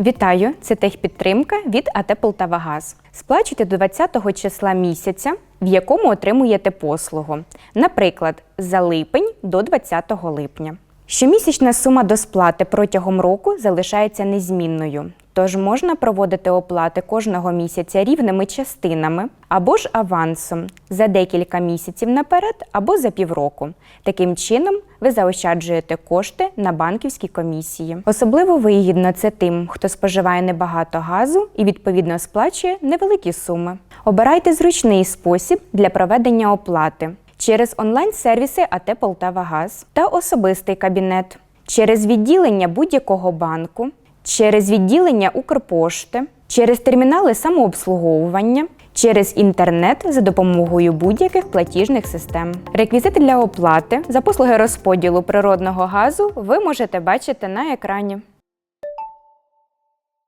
Вітаю! Це техпідтримка від АТ «Полтавагаз». Сплачуйте до 20-го числа місяця, в якому отримуєте послугу. Наприклад, за липень до 20 липня. Щомісячна сума до сплати протягом року залишається незмінною, тож можна проводити оплати кожного місяця рівними частинами або ж авансом за декілька місяців наперед або за півроку. Таким чином ви заощаджуєте кошти на банківській комісії. Особливо вигідно це тим, хто споживає небагато газу і відповідно сплачує невеликі суми. Обирайте зручний спосіб для проведення оплати через онлайн-сервіси АТ «Полтавагаз» та особистий кабінет, через відділення будь-якого банку, через відділення Укрпошти, через термінали самообслуговування, через інтернет за допомогою будь-яких платіжних систем. Реквізити для оплати за послуги розподілу природного газу ви можете бачити на екрані.